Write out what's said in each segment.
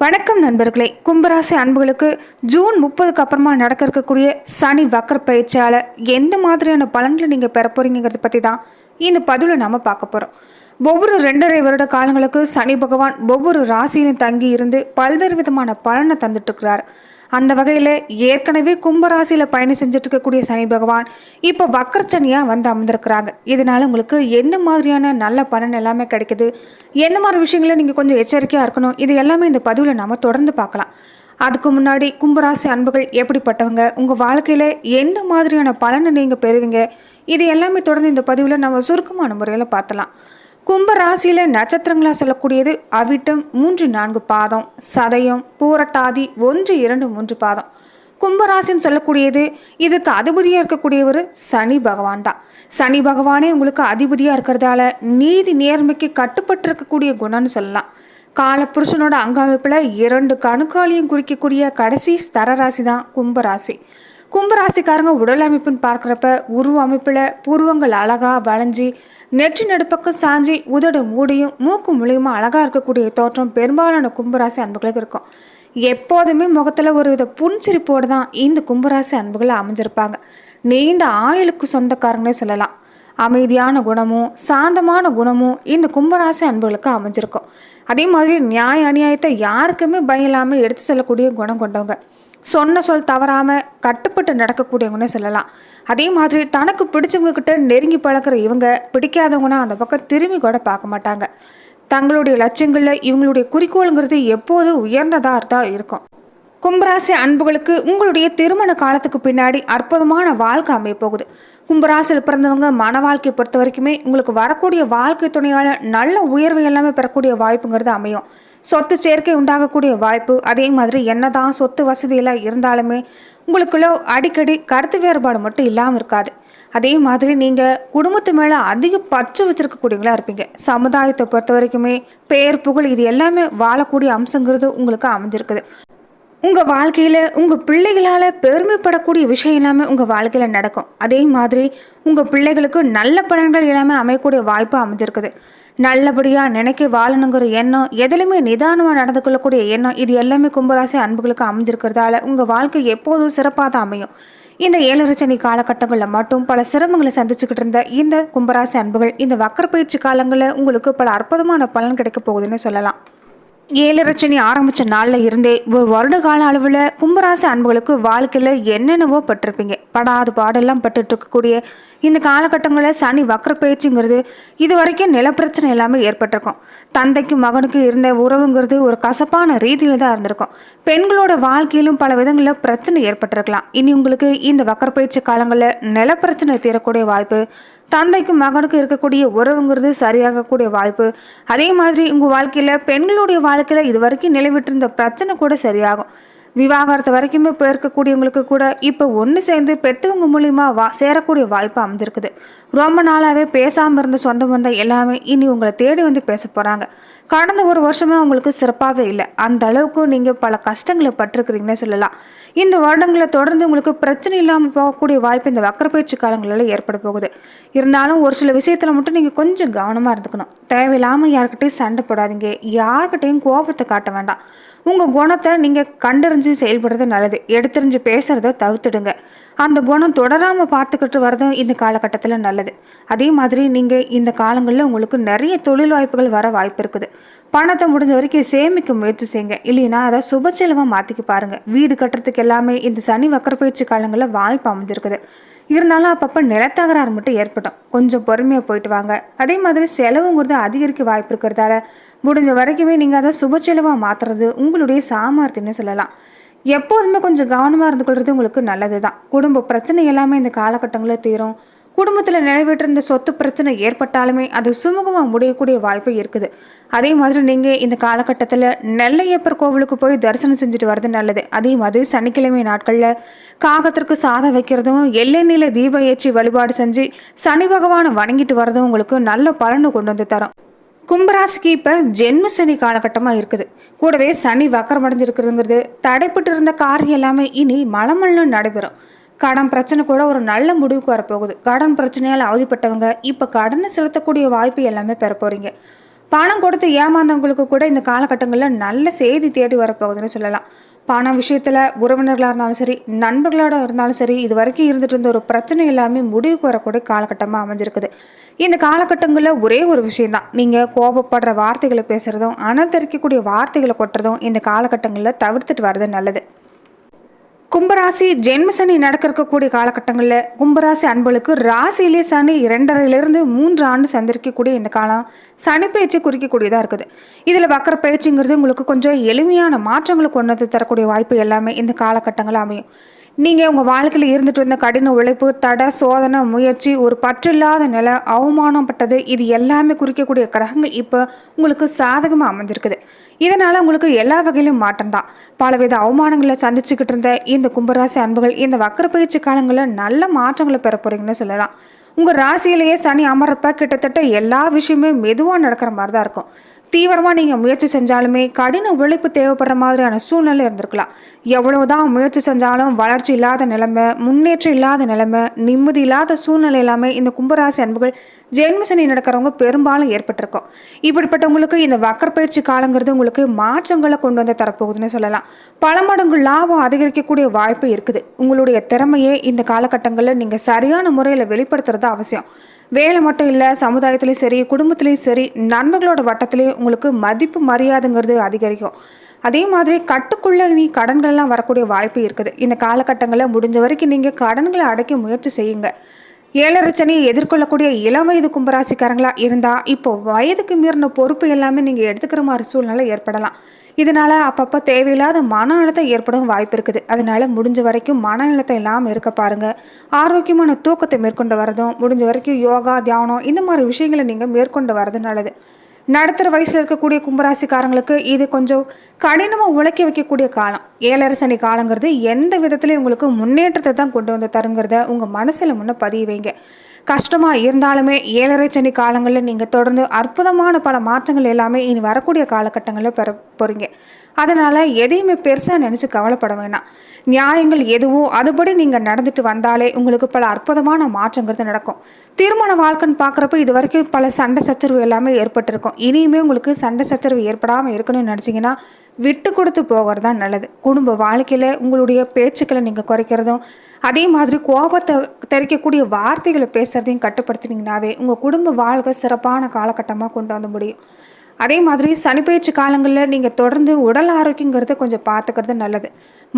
வணக்கம் நண்பர்களே. கும்பராசி அன்புகளுக்கு ஜூன் முப்பதுக்கு அப்புறமா நடக்க இருக்கக்கூடிய சனி வக்கர பயிற்சியால் எந்த மாதிரியான பலன்களை நீங்கள் பெற போறீங்கிறத பற்றி தான் இந்த பதிவில் நாம் பார்க்க போகிறோம் ஒவ்வொரு ரெண்டரை வருட காலங்களுக்கு சனி பகவான் ஒவ்வொரு ராசியிலும் தங்கி இருந்து பல்வேறு விதமான பலனை தந்துட்டு இருக்கிறார். அந்த வகையில் ஏற்கனவே கும்பராசியில் பயணம் செஞ்சுட்டு இருக்கக்கூடிய சனி பகவான் இப்போ வக்கரச்சனியாக வந்து அமர்ந்திருக்கிறாங்க. இதனால் உங்களுக்கு என்ன மாதிரியான நல்ல பலன் எல்லாமே கிடைக்குது? என்ன மாதிரி விஷயங்களை நீங்கள் கொஞ்சம் எச்சரிக்கையாக இருக்கணும்? இது எல்லாமே இந்த பதிவில் நாம் தொடர்ந்து பார்க்கலாம். அதுக்கு முன்னாடி கும்பராசி அன்புகள் எப்படிப்பட்டவங்க? உங்கள் வாழ்க்கையில் எந்த மாதிரியான பலனை நீங்கள் பெறுவீங்க? இது எல்லாமே தொடர்ந்து இந்த பதிவில் நம்ம சுருக்கமான முறையில் பார்த்தலாம். கும்ப ராசியில நட்சத்திரங்களா சொல்லக்கூடியது அவிட்டம் மூன்று நான்கு பாதம் சதயம் பூரட்டாதி ஒன்று இரண்டு மூன்று பாதம். கும்பராசின்னு சொல்லக்கூடியது இதுக்கு அதிபதியாக இருக்கக்கூடியவர் சனி பகவான் தான். சனி பகவானே உங்களுக்கு அதிபதியாக இருக்கிறதால நீதி நேர்மைக்கு கட்டுப்பட்டு இருக்கக்கூடிய குணம்னு சொல்லலாம். காலப்புருஷனோட அங்கமைப்பில் இரண்டு கணுக்காலியும் குறிக்கக்கூடிய கடைசி ஸ்தர ராசி தான் கும்பராசி கும்பராசிக்காரங்க உடல் அமைப்புன்னு பார்க்குறப்ப உருவ அமைப்பில் பூர்வங்கள் அழகா வளைஞ்சி நெற்றி நடுப்பக்கம் சாஞ்சி உதடு மூடியும் மூக்கு மூலியமாக அழகாக இருக்கக்கூடிய தோற்றம் பெரும்பாலான கும்பராசி அன்புகளுக்கு இருக்கும். எப்போதுமே முகத்தில் ஒரு வித புன்சிரிப்போடு தான் இந்த கும்பராசி அன்புகளை அமைஞ்சிருப்பாங்க. நீண்ட ஆயுளுக்கு சொந்தக்காரங்களே சொல்லலாம். அமைதியான குணமும் சாந்தமான குணமும் இந்த கும்பராசி அன்புகளுக்கு அமைஞ்சிருக்கும். அதே மாதிரி நியாய அநியாயத்தை யாருக்குமே பயம் இல்லாமல் எடுத்து சொல்லக்கூடிய குணம் கொண்டவங்க. சொன்ன சொல் தவறாமல் கட்டுப்பட்டு நடக்கக்கூடியவங்கன்னு சொல்லலாம். அதே மாதிரி தனக்கு பிடிச்சவங்க கிட்ட நெருங்கி பழக்கிற இவங்க பிடிக்காதவங்கன்னா அந்த பக்கம் திரும்பி கூட பார்க்க மாட்டாங்க. தங்களுடைய லட்சியங்களில் இவங்களுடைய குறிக்கோளுங்கிறது எப்போது உயர்ந்ததாக தான் இருக்கும். கும்பராசி அன்புகளுக்கு உங்களுடைய திருமண காலத்துக்கு பின்னாடி அற்புதமான வாழ்க்கை அமைய போகுது. கும்பராசியில் பிறந்தவங்க மன வாழ்க்கையை பொறுத்த வரைக்குமே உங்களுக்கு வரக்கூடிய வாழ்க்கை துணையால் நல்ல உயர்வு எல்லாமே பெறக்கூடிய வாய்ப்புங்கிறது அமையும். சொத்து சேர்க்கை உண்டாகக்கூடிய வாய்ப்பு அதே மாதிரி என்னதான் சொத்து வசதியெல்லாம் இருந்தாலுமே உங்களுக்குள்ள அடிக்கடி கருத்து வேறுபாடு மட்டும் இல்லாமல் இருக்காது. அதே மாதிரி நீங்கள் குடும்பத்து மேலே அதிக பற்று வச்சிருக்கக்கூடியவங்களா இருப்பீங்க. சமுதாயத்தை பொறுத்த வரைக்குமே பேர் புகழ் இது எல்லாமே வாழக்கூடிய அம்சங்கிறது உங்களுக்கு அமைஞ்சிருக்குது. உங்கள் வாழ்க்கையில் உங்கள் பிள்ளைகளால் பெருமைப்படக்கூடிய விஷயம் எல்லாமே உங்கள் வாழ்க்கையில் நடக்கும். அதே மாதிரி உங்கள் பிள்ளைகளுக்கு நல்ல பலன்கள் எல்லாமே அமையக்கூடிய வாய்ப்பு அமைஞ்சிருக்குது. நல்லபடியாக நினைக்க வாழணுங்கிற எண்ணம் எதுலையுமே நிதானமாக நடந்து கொள்ளக்கூடிய எண்ணம் இது எல்லாமே கும்பராசி அன்புகளுக்கு அமைஞ்சிருக்கிறதால உங்கள் வாழ்க்கை எப்போதும் சிறப்பாக தான் அமையும். இந்த ஏழரச்சனி காலகட்டங்களில் மட்டும் பல சிரமங்களை சந்திச்சுக்கிட்டு இருந்த இந்த கும்பராசி அன்புகள் இந்த வக்கர பயிற்சி காலங்களில் உங்களுக்கு பல அற்புதமான பலன் கிடைக்க போகுதுன்னு சொல்லலாம். ஏழரச்சனி ஆரம்பித்த நாளில் இருந்தே ஒரு வருட கால அளவில் கும்பராசி அன்புகளுக்கு வாழ்க்கையில் என்னென்னவோ பட்டிருப்பீங்க. படாது பாடெல்லாம் பட்டுட்டு இருக்கக்கூடிய இந்த காலகட்டங்களில் சனி வக்கர பயிற்சிங்கிறது இது வரைக்கும் நிலப்பிரச்சனை எல்லாமே ஏற்பட்டிருக்கும். தந்தைக்கும் மகனுக்கும் இருந்த உறவுங்கிறது ஒரு கசப்பான ரீதியில் தான் இருந்திருக்கும். பெண்களோட வாழ்க்கையிலும் பல விதங்களில் பிரச்சனை ஏற்பட்டிருக்கலாம். இனி உங்களுக்கு இந்த வக்கர பயிற்சி காலங்களில் நிலப்பிரச்சனை தீரக்கூடிய வாய்ப்பு தந்தைக்கும் மகனுக்கும் இருக்கக்கூடிய உறவுங்கிறது சரியாகக்கூடிய வாய்ப்பு. அதே மாதிரி உங்கள் வாழ்க்கையில் பெண்களுடைய வாழ்க்கையில் இது வரைக்கும் நிலவிட்டிருந்த பிரச்சனை கூட சரியாகும். விவாகரத்து வரைக்குமே போயிருக்கக்கூடியவங்களுக்கு கூட இப்போ ஒன்று சேர்ந்து பெற்றவங்க மூலிமா வா சேரக்கூடிய வாய்ப்பு அமைஞ்சிருக்குது. ரொம்ப நாளாகவே பேசாமல் இருந்த சொந்த பந்தம் எல்லாமே இனி உங்களை தேடி வந்து பேச போகிறாங்க கடந்த ஒரு வருஷமே உங்களுக்கு சிறப்பாகவே இல்லை. அந்த அளவுக்கு நீங்கள் பல கஷ்டங்களை பட்டிருக்கிறீங்கன்னு சொல்லலாம். இந்த வருடங்களை தொடர்ந்து உங்களுக்கு பிரச்சனை இல்லாமல் போகக்கூடிய வாய்ப்பு இந்த வக்கரப்பயிற்சி காலங்களில் ஏற்பட போகுது. இருந்தாலும் ஒரு சில விஷயத்தில் மட்டும் நீங்கள் கொஞ்சம் கவனமாக இருந்துக்கணும். தேவையில்லாமல் யார்கிட்டையும் சண்டை போடாதீங்க. யார்கிட்டையும் கோபத்தை காட்ட வேண்டாம். உங்கள் குணத்தை நீங்கள் கண்டறிஞ்சு செயல்படுறது நல்லது. எடுத்தறிஞ்சு பேசுகிறத தவிர்த்துடுங்க. அந்த குணம் தொடராமல் பார்த்துக்கிட்டு வர்றது இந்த காலகட்டத்தில் நல்லது. அதே மாதிரி நீங்கள் இந்த காலங்களில் உங்களுக்கு நிறைய தொழில் வாய்ப்புகள் வர வாய்ப்பு இருக்குது. பணத்தை முடிஞ்ச வரைக்கும் சேமிக்க முயற்சி செய்யுங்க. இல்லைன்னா அதை சுப செலவாக மாற்றிக்க பாருங்கள் வீடு கட்டுறதுக்கு எல்லாமே இந்த சனி வக்கர பயிற்சி காலங்களில் வாய்ப்பு அமைஞ்சிருக்குது. இருந்தாலும் அப்பப்போ நிலத்தகராறு மட்டும் ஏற்படும். கொஞ்சம் பொறுமையாக போயிட்டு வாங்க. அதே மாதிரி செலவுங்கிறது அதிகரிக்க வாய்ப்பு இருக்கிறதால முடிஞ்ச வரைக்குமே நீங்கள் அதை சுப செலவாக மாற்றுறது உங்களுடைய சாமர்த்தியம்னு சொல்லலாம். எப்போதுமே கொஞ்சம் கவனமாக இருந்து கொள்வது உங்களுக்கு நல்லது தான் குடும்ப பிரச்சனை எல்லாமே இந்த காலகட்டங்களில் தீரும். குடும்பத்தில் நிறைவேற்றிருந்த சொத்து பிரச்சனை ஏற்பட்டாலுமே அது சுமூகமாக முடியக்கூடிய வாய்ப்பு இருக்குது. அதே மாதிரி நீங்கள் இந்த காலகட்டத்தில் நெல்லையப்பர் கோவிலுக்கு போய் தரிசனம் செஞ்சுட்டு வர்றது நல்லது. அதே மாதிரி சனிக்கிழமை நாட்களில் காகத்திற்கு சாதம் வைக்கிறதும் எல்லைநிலை தீபம் ஏற்றி வழிபாடு செஞ்சு சனி பகவானை வணங்கிட்டு வர்றதும் உங்களுக்கு நல்ல பலனை கொண்டு வந்து தரும். கும்பராசிக்கு இப்போ ஜென்ம சனி காலகட்டமாக இருக்குது. கூடவே சனி வக்கரம் அடைஞ்சிருக்கிறதுங்கிறது தடைப்பட்டு இருந்த காரியம் எல்லாமே இனி மலமல்னு நடைபெறும். கடன் பிரச்சனை கூட ஒரு நல்ல முடிவுக்கு வரப்போகுது. கடன் பிரச்சனையால் அவதிப்பட்டவங்க இப்போ கடனை செலுத்தக்கூடிய வாய்ப்பு எல்லாமே பெற போகிறீங்க பணம் கொடுத்து ஏமாந்தவங்களுக்கு கூட இந்த காலகட்டங்களில் நல்ல செய்தி தேடி வரப்போகுதுன்னு சொல்லலாம். பணம் விஷயத்தில் உறவினர்களாக இருந்தாலும் சரி நண்பர்களோட இருந்தாலும் சரி இது வரைக்கும் இருந்துட்டு இருந்த ஒரு பிரச்சனை எல்லாமே முடிவுக்கு வரக்கூடிய காலகட்டமாக அமைஞ்சிருக்குது. இந்த காலகட்டங்களில் ஒரே ஒரு விஷயம்தான். நீங்கள் கோபப்படுற வார்த்தைகளை பேசுகிறதும் அனல் தெரிக்கக்கூடிய வார்த்தைகளை கொட்டுறதும் இந்த காலகட்டங்களில் தவிர்த்துட்டு வர்றது நல்லது. கும்பராசி ஜென்ம சனி நடக்க இருக்கக்கூடிய காலகட்டங்களில் கும்பராசி அன்பளுக்கு ராசியிலே சனி இரண்டரையிலிருந்து மூன்று ஆண்டு சந்திரிக்கக்கூடிய இந்த காலம் சனி பயிற்சி குறிக்கக்கூடியதாக இருக்குது. இதில் வக்கர பயிற்சிங்கிறது உங்களுக்கு கொஞ்சம் எளிமையான மாற்றங்களை கொண்டு வந்து தரக்கூடிய வாய்ப்பு எல்லாமே இந்த காலகட்டங்களில் அமையும். நீங்கள் உங்கள் வாழ்க்கையில் இருந்துட்டு இருந்த கடின உழைப்பு தடை சோதனை முயற்சி ஒரு பற்றில்லாத நிலை அவமானப்பட்டது இது எல்லாமே குறிக்கக்கூடிய கிரகங்கள் இப்போ உங்களுக்கு சாதகமாக அமைஞ்சிருக்குது. இதனால் உங்களுக்கு எல்லா வகையிலும் மாற்றம் தான் பலவித அவமானங்களை சந்திச்சுக்கிட்டு இருந்த இந்த கும்பராசி அன்புகள் இந்த வக்கர பயிற்சி காலங்களில் நல்ல மாற்றங்களை பெற போறீங்கன்னு சொல்லலாம். உங்கள் ராசியிலேயே சனி அமர்றப்ப கிட்டத்தட்ட எல்லா விஷயமே மெதுவாக நடக்கிற மாதிரி தான் இருக்கும். தீவிரமாக நீங்கள் முயற்சி செஞ்சாலுமே கடின உழைப்பு தேவைப்படுற மாதிரியான சூழ்நிலை இருந்திருக்கலாம். எவ்வளவுதான் முயற்சி செஞ்சாலும் வளர்ச்சி இல்லாத நிலைமை முன்னேற்றம் இல்லாத நிலைமை நிம்மதி இல்லாத சூழ்நிலை எல்லாமே இந்த கும்பராசி அன்புகள் ஜென்மசனி நடக்கிறவங்க பெரும்பாலும் ஏற்பட்டிருக்கும். இப்படிப்பட்டவங்களுக்கு இந்த வக்கற்பயிற்சி காலங்கிறது உங்களுக்கு மாற்றங்களை கொண்டு வந்து தரப்போகுதுன்னு சொல்லலாம். பல மடங்கு லாபம் அதிகரிக்கக்கூடிய வாய்ப்பு இருக்குது. உங்களுடைய திறமையே இந்த காலகட்டங்களில் நீங்கள் சரியான முறையில் வெளிப்படுத்துறது அவசியம். வேலை மட்டும் இல்லை சமுதாயத்துலேயும் சரி குடும்பத்துலேயும் சரி நண்பர்களோட வட்டத்துலேயும் உங்களுக்கு மதிப்பு மரியாதைங்கிறது அதிகரிக்கும். அதே மாதிரி கட்டுக்குள்ளே நீ கடன்கள்லாம் வரக்கூடிய வாய்ப்பு இருக்குது. இந்த காலகட்டங்களில் முடிஞ்ச வரைக்கும் நீங்கள் கடன்களை அடைக்க முயற்சி செய்யுங்க. ஏழரை சனியை எதிர்கொள்ளக்கூடிய இளம் வயது கும்பராசிக்காரங்களா இருந்தால் இப்போ வயதுக்கு மீறின பொறுப்பு எல்லாமே நீங்கள் எடுத்துக்கிற மாதிரி சூழ்நிலை ஏற்படலாம். இதனால அப்பப்போ தேவையில்லாத மன அழுத்தம் ஏற்படும் வாய்ப்பு இருக்குது. அதனால முடிஞ்ச வரைக்கும் மன அழுத்தம் இல்லாமல் இருக்க பாருங்க. ஆரோக்கியமான தூக்கத்தை மேற்கொண்டு வரதும் முடிஞ்ச வரைக்கும் யோகா தியானம் இந்த மாதிரி விஷயங்களை நீங்கள் மேற்கொண்டு வரது நல்லது. நடுத்தர வயசில் இருக்கக்கூடிய கும்பராசிக்காரங்களுக்கு இது கொஞ்சம் கடினமாக உழைக்க வைக்கக்கூடிய காலம். ஏழரை சனி காலங்கிறது எந்த விதத்துலையும் உங்களுக்கு முன்னேற்றத்தை தான் கொண்டு வந்து தருங்கிறத உங்கள் மனசில் முன்னே பதிய வைங்க. கஷ்டமாக இருந்தாலுமே ஏழரை சனி காலங்களில் நீங்கள் தொடர்ந்து அற்புதமான பல மாற்றங்கள் எல்லாமே இனி வரக்கூடிய காலகட்டங்களில் பெற போகிறீங்க அதனால் எதையுமே பெருசாக நினச்சி கவலைப்பட வேணாம். நியாயங்கள் எதுவோ அதுபடி நீங்கள் நடந்துட்டு வந்தாலே உங்களுக்கு பல அற்புதமான மாற்றங்கிறது நடக்கும். திருமண வாழ்க்கைன்னு பார்க்குறப்ப இது வரைக்கும் பல சண்டை சச்சரவு எல்லாமே ஏற்பட்டிருக்கும். இனியுமே உங்களுக்கு சண்டை சச்சரவு ஏற்படாமல் இருக்கணும்னு நினச்சிங்கன்னா விட்டு கொடுத்து போகிறது தான் நல்லது. குடும்ப வாழ்க்கையில் உங்களுடைய பேச்சுக்களை நீங்கள் குறைக்கிறதும் அதே மாதிரி கோபத்தை தெரிக்கக்கூடிய வார்த்தைகளை பேசுகிறதையும் கட்டுப்படுத்தினீங்கனாவே உங்கள் குடும்ப வாழ்க்கை சிறப்பான காலகட்டமாக கொண்டு வந்து முடியும். அதே மாதிரி சனிப்பயிற்சி காலங்களில் நீங்கள் தொடர்ந்து உடல் ஆரோக்கியங்கிறத கொஞ்சம் பார்த்துக்கிறது நல்லது.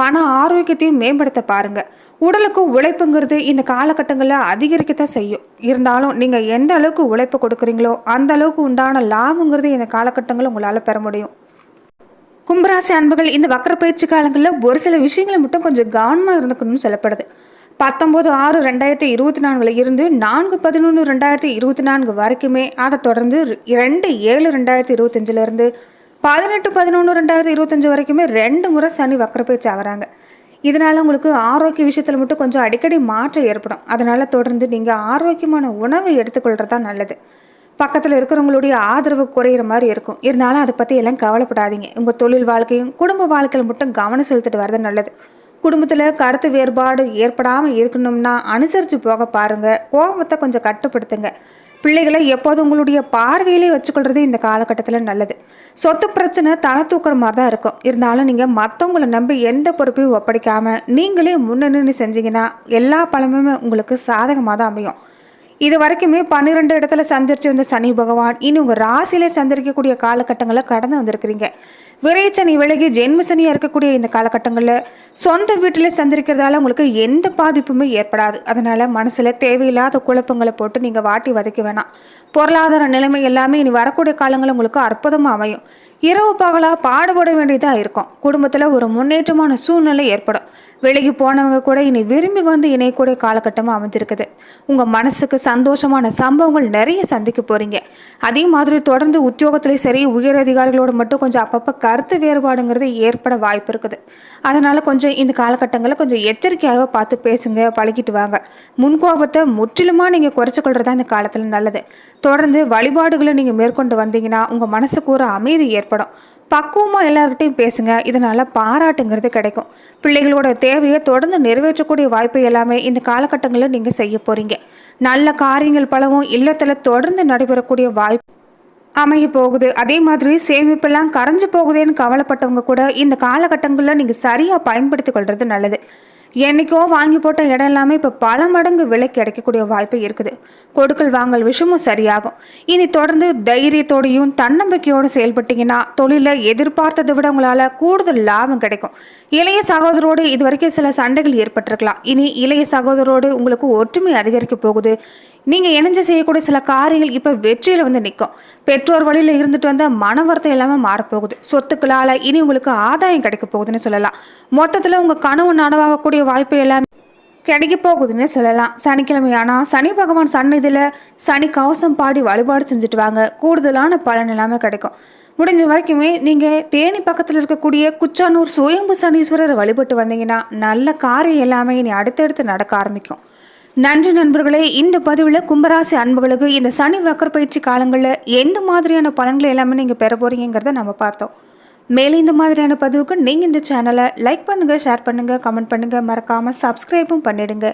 மன ஆரோக்கியத்தையும் மேம்படுத்த பாருங்கள் உடலுக்கு உழைப்புங்கிறது இந்த காலகட்டங்களில் அதிகரிக்கத்தான் செய்யும். இருந்தாலும் நீங்கள் எந்த அளவுக்கு உழைப்பு கொடுக்குறீங்களோ அந்த அளவுக்கு உண்டான லாபங்கிறது இந்த காலகட்டங்களில் உங்களால் பெற முடியும். கும்பராசி அன்புகள் இந்த வக்கர பயிற்சி காலங்களில் ஒரு சில விஷயங்களை மட்டும் கொஞ்சம் கவனமாக இருந்துக்கணும்னு சொல்லப்படுது. பத்தொம்போது ஆறு ரெண்டாயிரத்தி இருபத்தி நான்குல இருந்து நான்கு பதினொன்று ரெண்டாயிரத்தி இருபத்தி நான்கு வரைக்குமே அதை தொடர்ந்து ரெண்டு ஏழு ரெண்டாயிரத்தி இருபத்தஞ்சிலேருந்து பதினெட்டு பதினொன்று ரெண்டாயிரத்தி இருபத்தஞ்சி வரைக்குமே ரெண்டு முறை சனி வக்கரப்பயிற்சி ஆகிறாங்க. இதனால் உங்களுக்கு ஆரோக்கிய விஷயத்தில் மட்டும் கொஞ்சம் அடிக்கடி மாற்றம் ஏற்படும். அதனால் தொடர்ந்து நீங்கள் ஆரோக்கியமான உணவை எடுத்துக்கொள்கிறது தான் நல்லது. பக்கத்தில் இருக்கிறவங்களுடைய ஆதரவு குறையிற மாதிரி இருக்கும். இருந்தாலும் அதை பற்றி எல்லாம் கவலைப்படாதீங்க. உங்கள் தொழில் வாழ்க்கையும் குடும்ப வாழ்க்கையில் மட்டும் கவனம் செலுத்திட்டு வரது நல்லது. குடும்பத்தில் கருத்து வேறுபாடு ஏற்படாமல் இருக்கணும்னா அனுசரித்து போக பாருங்கள் கோபத்தை கொஞ்சம் கட்டுப்படுத்துங்க. பிள்ளைகளை எப்போதும் உங்களுடைய பார்வையிலே வச்சுக்கொள்றது இந்த காலகட்டத்தில் நல்லது. சொத்து பிரச்சனை தலை தூக்குற மாதிரி தான் இருக்கும். இருந்தாலும் நீங்கள் மற்றவங்களை நம்பி எந்த பொறுப்பையும் ஒப்படைக்காமல் நீங்களே முன்னணி செஞ்சீங்கன்னா எல்லா பழமுமே உங்களுக்கு சாதகமாக தான் அமையும். இது வரைக்குமே பன்னிரெண்டு இடத்துல சஞ்சரித்து வந்த சனி பகவான் இனி உங்கள் ராசியிலே சஞ்சரிக்கக்கூடிய காலகட்டங்களை கடந்து வந்திருக்கிறீங்க. விரைச்சனி விலகி ஜென்ம சனியாக இருக்கக்கூடிய இந்த காலகட்டங்களில் சொந்த வீட்டில் சந்திரிக்கிறதால உங்களுக்கு எந்த பாதிப்புமே ஏற்படாது. அதனால் மனசில் தேவையில்லாத குழப்பங்களை போட்டு நீங்கள் வாட்டி வதைக்க வேணாம். பொருளாதார நிலைமை எல்லாமே இனி வரக்கூடிய காலங்கள் உங்களுக்கு அற்புதமாக அமையும். இரவு பகலாக பாடுபட வேண்டியதாக இருக்கும். குடும்பத்தில் ஒரு முன்னேற்றமான சூழ்நிலை ஏற்படும். விலகி போனவங்க கூட இனி விரும்பி வந்து இணையக்கூடிய காலகட்டமாக அமைஞ்சிருக்குது. உங்கள் மனசுக்கு சந்தோஷமான சம்பவங்கள் நிறைய சந்திக்க போகிறீங்க அதே மாதிரி தொடர்ந்து உத்தியோகத்துலேயும் சரி உயர் அதிகாரிகளோட மட்டும் கொஞ்சம் அப்பப்போ கருத்து வேறுபாடுங்கிறது ஏற்பட வாய்ப்பு இருக்குது. அதனால் கொஞ்சம் இந்த காலகட்டங்களில் கொஞ்சம் எச்சரிக்கையாக பார்த்து பேசுங்க பழகிட்டு வாங்க. முன்கோபத்தை முற்றிலுமாக நீங்கள் குறைச்சிக்கொள்றதா இந்த காலத்தில் நல்லது. தொடர்ந்து வழிபாடுகளை நீங்கள் மேற்கொண்டு வந்தீங்கன்னா உங்கள் மனசுக்கு ஒரு அமைதி ஏற்படும். பக்குவமாக எல்லாருக்கிட்டையும் பேசுங்க. இதனால் பாராட்டுங்கிறது கிடைக்கும். பிள்ளைகளோட தேவையை தொடர்ந்து நிறைவேற்றக்கூடிய வாய்ப்பு எல்லாமே இந்த காலகட்டங்களில் நீங்கள் செய்ய போகிறீங்க நல்ல காரியங்கள் பலவும் இல்லத்தில் தொடர்ந்து நடைபெறக்கூடிய வாய்ப்பு அமைய போகுது. அதே மாதிரி சேமிப்பெல்லாம் கரைஞ்சு போகுதேன்னு கவலைப்பட்டவங்க கூட இந்த காலகட்டங்களில் நீங்கள் சரியாக பயன்படுத்தி கொள்வது நல்லது. என்னைக்கோ வாங்கி போட்ட இடம் எல்லாமே இப்போ பல மடங்கு விலை கிடைக்கக்கூடிய வாய்ப்பு இருக்குது. கொடுக்கல் வாங்கல் விஷயமும் சரியாகும். இனி தொடர்ந்து தைரியத்தோடையும் தன்னம்பிக்கையோடு செயல்பட்டீங்கன்னா தொழிலில் எதிர்பார்த்ததை விட உங்களால் கூடுதல் லாபம் கிடைக்கும். இளைய சகோதரோடு இது வரைக்கும் சில சண்டைகள் ஏற்பட்டிருக்கலாம். இனி இளைய சகோதரோடு உங்களுக்கு ஒற்றுமை அதிகரிக்க போகுது. நீங்கள் இணைஞ்சு செய்யக்கூடிய சில காரியங்கள் இப்போ வெற்றியில் வந்து நிற்கும் பெற்றோர் வழியில் இருந்துட்டு வந்த மனவருத்தம் எல்லாமே மாறப்போகுது. சொத்துக்களால் இனி உங்களுக்கு ஆதாயம் கிடைக்க போகுதுன்னு சொல்லலாம். மொத்தத்தில் உங்கள் கனவு நனவாகக்கூடிய வாய்ப்பு எல்லாமே கிடைக்க போகுதுன்னு சொல்லலாம். சனிக்கிழமை ஆனால் சனி பகவான் சன்னதியில் சனி கவசம் பாடி வழிபாடு செஞ்சுட்டு வாங்க. கூடுதலான பலன் எல்லாமே கிடைக்கும். முடிஞ்ச வரைக்குமே நீங்கள் தேனி பக்கத்தில் இருக்கக்கூடிய குச்சானூர் சுயம்பு சனீஸ்வரர் வழிபட்டு வந்தீங்கன்னா நல்ல காரியம் எல்லாமே இனி அடுத்தடுத்து நடக்க ஆரம்பிக்கும். நன்றி நண்பர்களே இந்த பதிவில் கும்பராசி அன்புகளுக்கு இந்த சனி வக்கரப்பயிற்சி காலங்களில் எந்த மாதிரியான பலன்களை எல்லாமே நீங்கள் பெற போகிறீங்கிறத நம்ம பார்த்தோம். மேலும் இந்த மாதிரியான பதிவுக்கு நீங்கள் இந்த சேனலை லைக் பண்ணுங்கள் ஷேர் பண்ணுங்கள் கமெண்ட் பண்ணுங்கள் மறக்காமல் சப்ஸ்கிரைபும் பண்ணிடுங்க.